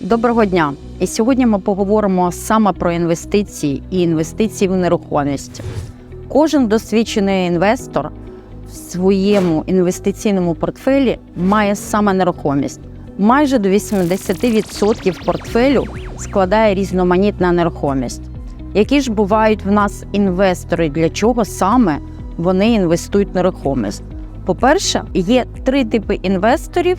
Доброго дня! І сьогодні ми поговоримо саме про інвестиції і інвестиції в нерухомість. Кожен досвідчений інвестор в своєму інвестиційному портфелі має саме нерухомість. Майже до 80% портфелю складає різноманітна нерухомість. Які ж бувають в нас інвестори, для чого саме вони інвестують в нерухомість? По-перше, є три типи інвесторів,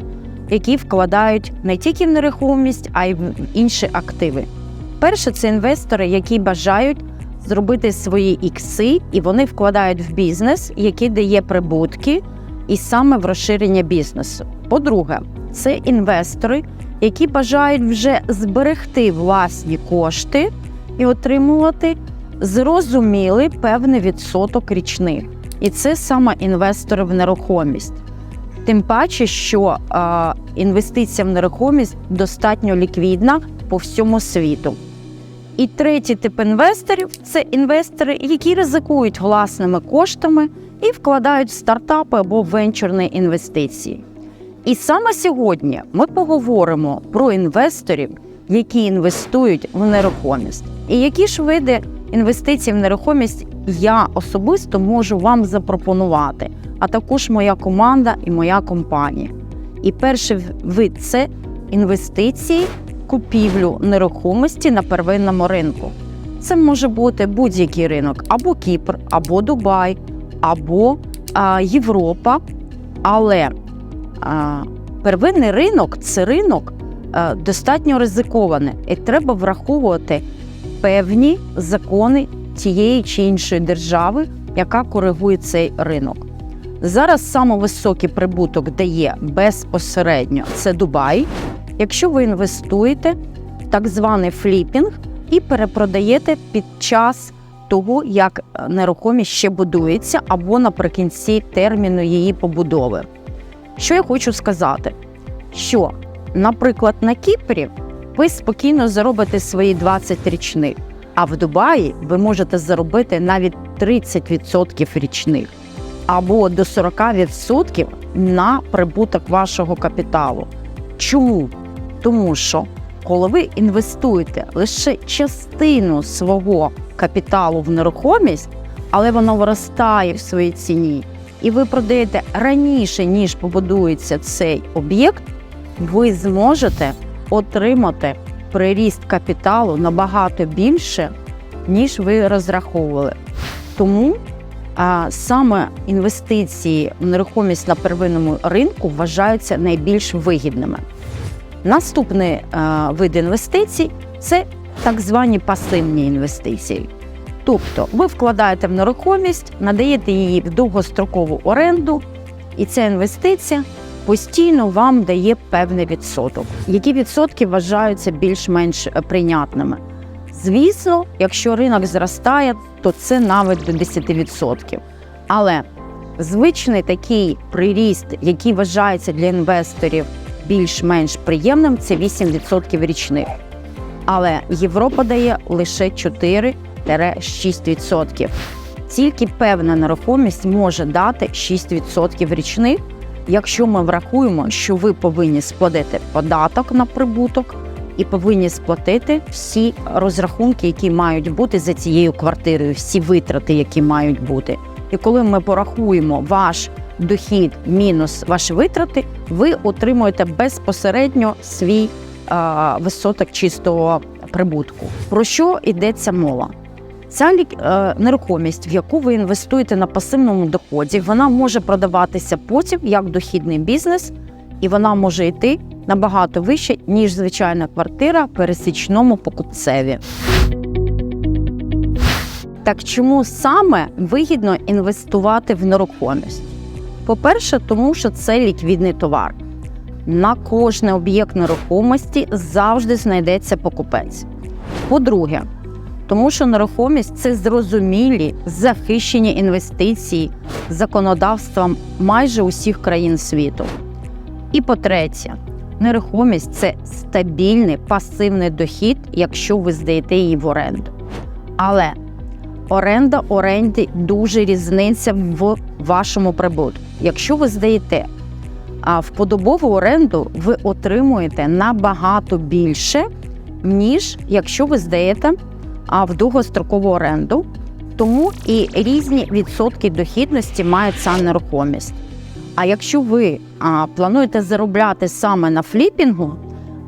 які вкладають не тільки в нерухомість, а й в інші активи. Перше, це інвестори, які бажають зробити свої ікси, і вони вкладають в бізнес, який дає прибутки, і саме в розширення бізнесу. По-друге, це інвестори, які бажають вже зберегти власні кошти і отримувати зрозумілий певний відсоток річних. І це саме інвестори в нерухомість. Тим паче, що е, інвестиція в нерухомість достатньо ліквідна по всьому світу. І третій тип інвесторів це інвестори, які ризикують власними коштами і вкладають в стартапи або венчурні інвестиції. І саме сьогодні ми поговоримо про інвесторів, які інвестують в нерухомість. І які ж види інвестицій в нерухомість я особисто можу вам запропонувати, а також моя команда і моя компанія. І перший вид це інвестиції в купівлю нерухомості на первинному ринку. Це може бути будь-який ринок, або Кіпр, або Дубай, або а, Європа. Але а, первинний ринок це ринок а, достатньо ризикований, і треба враховувати певні закони тієї чи іншої держави, яка коригує цей ринок. Зараз самовисокий прибуток дає безпосередньо це Дубай. Якщо ви інвестуєте в так званий фліпінг і перепродаєте під час того, як нерухомість ще будується, або наприкінці терміну її побудови. Що я хочу сказати? Що, наприклад, на Кіпрі ви спокійно заробите свої 20 річних, а в Дубаї ви можете заробити навіть 30% річних або до 40% на прибуток вашого капіталу. Чому? Тому що коли ви інвестуєте лише частину свого капіталу в нерухомість, але воно виростає в своїй ціні, і ви продаєте раніше, ніж побудується цей об'єкт, ви зможете отримати приріст капіталу набагато більше, ніж ви розраховували. Тому а, саме інвестиції в нерухомість на первинному ринку вважаються найбільш вигідними. Наступний а, вид інвестицій це так звані пасивні інвестиції. Тобто ви вкладаєте в нерухомість, надаєте її в довгострокову оренду, і ця інвестиція постійно вам дає певний відсоток. Які відсотки вважаються більш-менш прийнятними? Звісно, якщо ринок зростає, то це навіть до 10%. Але звичний такий приріст, який вважається для інвесторів більш-менш приємним, це 8% річних. Але Європа дає лише 4-6%. Тільки певна нерухомість може дати 6% річних, якщо ми врахуємо, що ви повинні сплатити податок на прибуток і повинні сплатити всі розрахунки, які мають бути за цією квартирою, всі витрати, які мають бути. І коли ми порахуємо ваш дохід мінус ваші витрати, ви отримуєте безпосередньо свій а, висоток чистого прибутку. Про що йдеться мова? Ця е, нерухомість, в яку ви інвестуєте на пасивному доході, вона може продаватися потім як дохідний бізнес, і вона може йти набагато вище, ніж звичайна квартира пересічному покупцеві. Так чому саме вигідно інвестувати в нерухомість? По-перше, тому що це ліквідний товар. На кожний об'єкт нерухомості завжди знайдеться покупець. По-друге, тому що нерухомість це зрозумілі захищені інвестиції законодавством майже усіх країн світу. І по-третє, нерухомість це стабільний пасивний дохід, якщо ви здаєте її в оренду. Але оренда оренди дуже різниця в вашому прибутку. Якщо ви здаєте а в подобову оренду ви отримуєте набагато більше, ніж якщо ви здаєте а, в довгострокову оренду. Тому і різні відсотки дохідності має ця нерухомість. А якщо ви а, плануєте заробляти саме на фліпінгу,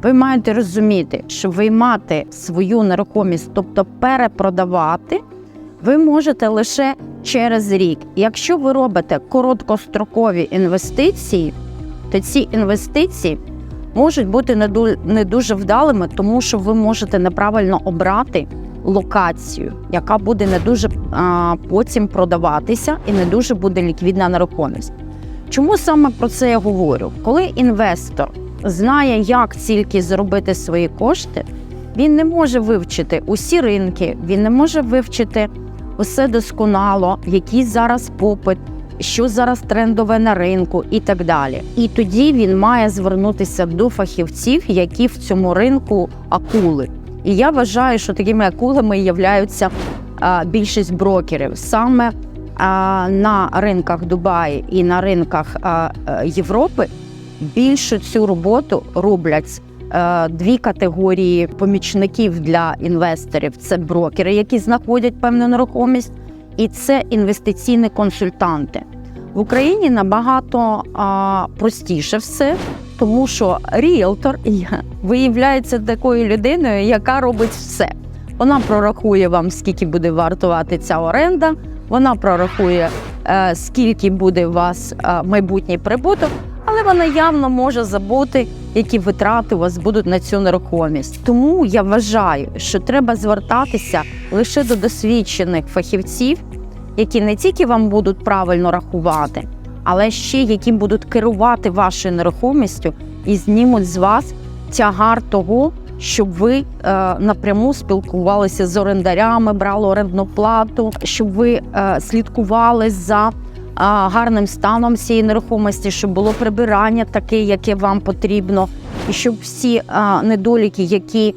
ви маєте розуміти, що виймати свою нерухомість, тобто перепродавати, ви можете лише через рік. Якщо ви робите короткострокові інвестиції, то ці інвестиції можуть бути не дуже вдалими, тому що ви можете неправильно обрати локацію, яка буде не дуже а, потім продаватися і не дуже буде ліквідна нерухомість. Чому саме про це я говорю? Коли інвестор знає, як тільки заробити свої кошти, він не може вивчити усі ринки, він не може вивчити усе досконало, який зараз попит, що зараз трендове на ринку і так далі. І тоді він має звернутися до фахівців, які в цьому ринку акули. І я вважаю, що такими акулами являються більшість брокерів саме на ринках Дубаї і на ринках е, Європи. Більшу цю роботу роблять е, дві категорії помічників для інвесторів: це брокери, які знаходять певну нерухомість, і це інвестиційні консультанти. В Україні набагато простіше все, тому що ріелтор виявляється такою людиною, яка робить все. Вона прорахує вам, скільки буде вартувати ця оренда. Вона прорахує, е, скільки буде у вас е, майбутній прибуток, але вона явно може забути, які витрати у вас будуть на цю нерухомість. Тому я вважаю, що треба звертатися лише до досвідчених фахівців, які не тільки вам будуть правильно рахувати, але ще які будуть керувати вашою нерухомістю і знімуть з вас тягар того, щоб ви е, напряму спілкувалися з орендарями, брали орендну плату, щоб ви е, слідкували за е, гарним станом цієї нерухомості, щоб було прибирання таке, яке вам потрібно, і щоб всі недоліки, які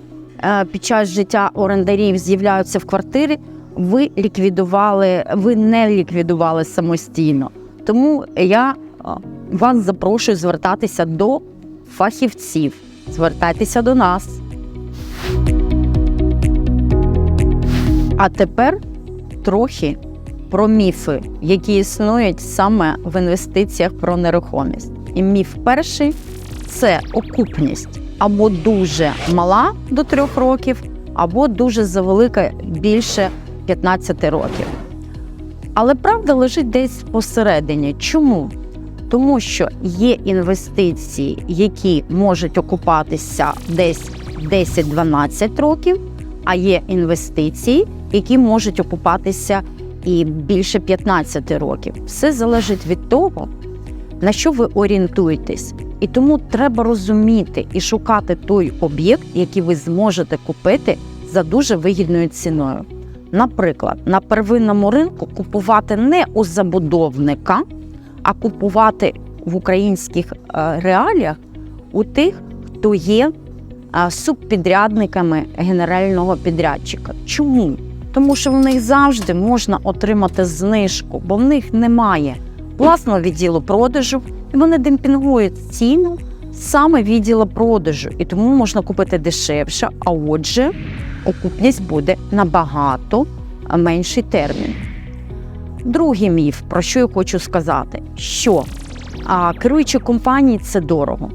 під час життя орендарів з'являються в квартирі, ви ліквідували, ви не ліквідували самостійно. Тому я е, вас запрошую звертатися до фахівців. Звертайтеся до нас. А тепер трохи про міфи, які існують саме в інвестиціях про нерухомість. І міф перший це окупність або дуже мала до трьох років, або дуже завелика більше 15 років. Але правда лежить десь посередині. Чому? Тому що є інвестиції, які можуть окупатися десь 10-12 років, а є інвестиції, які можуть окупатися і більше 15 років. Все залежить від того, на що ви орієнтуєтесь. І тому треба розуміти і шукати той об'єкт, який ви зможете купити за дуже вигідною ціною. Наприклад, на первинному ринку купувати не у забудовника, а купувати в українських е, реаліях у тих, хто є е, субпідрядниками генерального підрядчика. Чому? Тому що в них завжди можна отримати знижку, бо в них немає власного відділу продажу, і вони демпінгують ціну саме відділу продажу, і тому можна купити дешевше. А отже, окупність буде набагато менший термін. Другий міф, про що я хочу сказати, що керуючі компанії це дорого.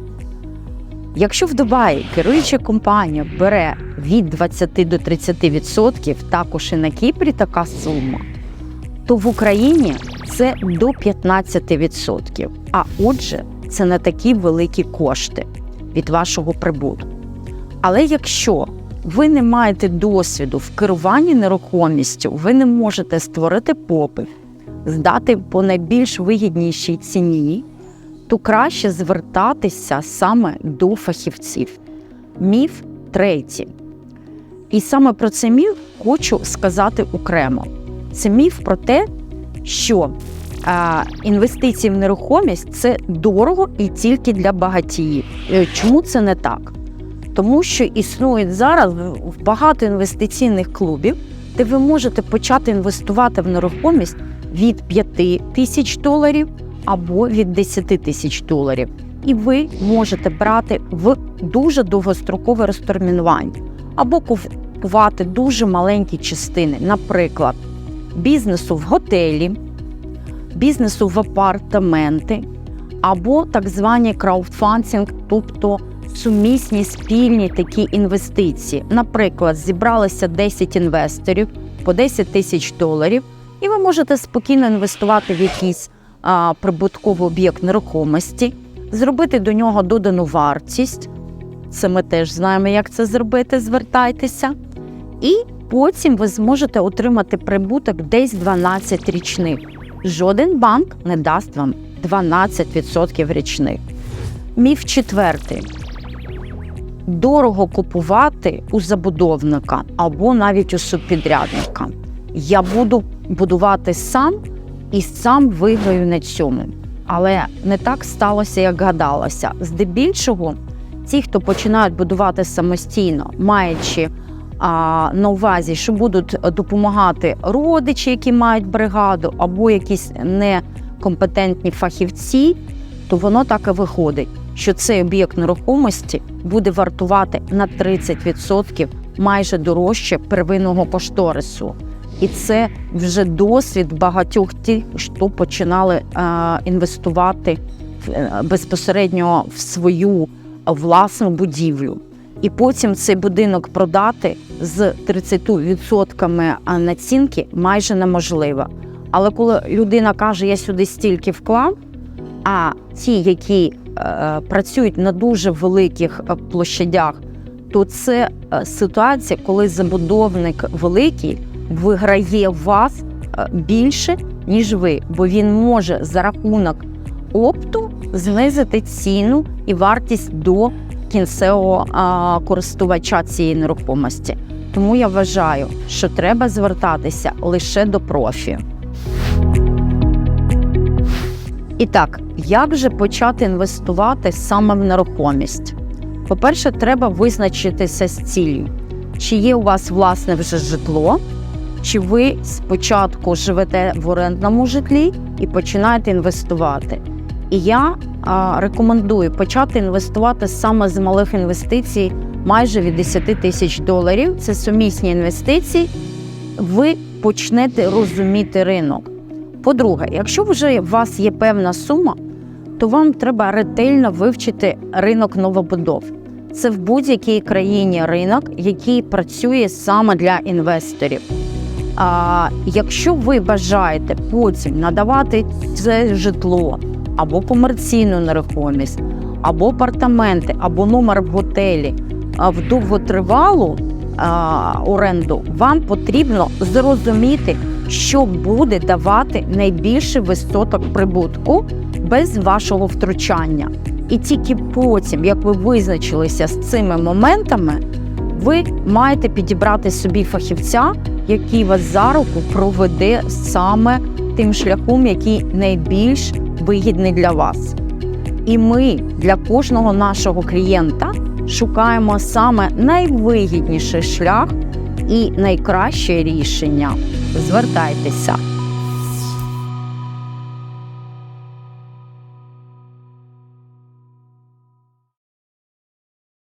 Якщо в Дубаї керуюча компанія бере від 20 до 30%, також і на Кіпрі така сума, то в Україні це до 15%. А отже, це не такі великі кошти від вашого прибутку. Але якщо ви не маєте досвіду в керуванні нерухомістю, ви не можете створити попит, здати по найбільш вигіднішій ціні, то краще звертатися саме до фахівців. Міф третій. І саме про цей міф хочу сказати окремо. Це міф про те, що а, інвестиції в нерухомість це дорого і тільки для багатіїв. Е, Чому це не так? Тому що існує зараз багато інвестиційних клубів, де ви можете почати інвестувати в нерухомість від 5 тисяч доларів або від 10 тисяч доларів. і ви можете брати в дуже довгострокове розтермінування або купувати дуже маленькі частини, наприклад, бізнесу в готелі, бізнесу в апартаменти, або так звані краудфандинг, тобто сумісні спільні такі інвестиції. Наприклад, зібралися 10 інвесторів по 10 тисяч доларів, і ви можете спокійно інвестувати в якийсь а, прибутковий об'єкт нерухомості, зробити до нього додану вартість. Це ми теж знаємо, як це зробити. Звертайтеся. І потім ви зможете отримати прибуток десь 12 річних. Жоден банк не дасть вам 12% річних. Міф четвертий. Дорого купувати у забудовника або навіть у субпідрядника. Я буду будувати сам і сам виграю на цьому. Але не так сталося, як гадалося. Здебільшого, ті, хто починають будувати самостійно, маючи а, на увазі, що будуть допомагати родичі, які мають бригаду, або якісь некомпетентні фахівці, то воно так і виходить, що цей об'єкт нерухомості буде вартувати на 30% майже дорожче первинного кошторису. І це вже досвід багатьох тих, хто починали е, інвестувати е, безпосередньо в свою власну будівлю. І потім цей будинок продати з 30% націнки майже неможливо. Але коли людина каже, я сюди стільки вклав, а ті, які працюють на дуже великих е, площадях, то це е, ситуація, коли забудовник великий виграє вас е, більше, ніж ви, бо він може за рахунок опту знизити ціну і вартість до кінцевого користувача цієї нерухомості. Тому я вважаю, що треба звертатися лише до профі. І так, як же почати інвестувати саме в нерухомість? По-перше, треба визначитися з ціллю. Чи є у вас власне вже житло, чи ви спочатку живете в орендному житлі і починаєте інвестувати. І я а, рекомендую почати інвестувати саме з малих інвестицій, майже від 10 тисяч доларів. Це сумісні інвестиції. Ви почнете розуміти ринок. По-друге, якщо вже у вас є певна сума, то вам треба ретельно вивчити ринок новобудов. Це в будь-якій країні ринок, який працює саме для інвесторів. А якщо ви бажаєте потім надавати це житло або комерційну нерухомість, або апартаменти, або номер в готелі в довготривалу оренду, вам потрібно зрозуміти, що буде давати найбільший відсоток прибутку без вашого втручання. І тільки потім, як ви визначилися з цими моментами, ви маєте підібрати собі фахівця, який вас за руку проведе саме тим шляхом, який найбільш вигідний для вас. І ми для кожного нашого клієнта шукаємо саме найвигідніший шлях і найкраще рішення. Звертайтеся.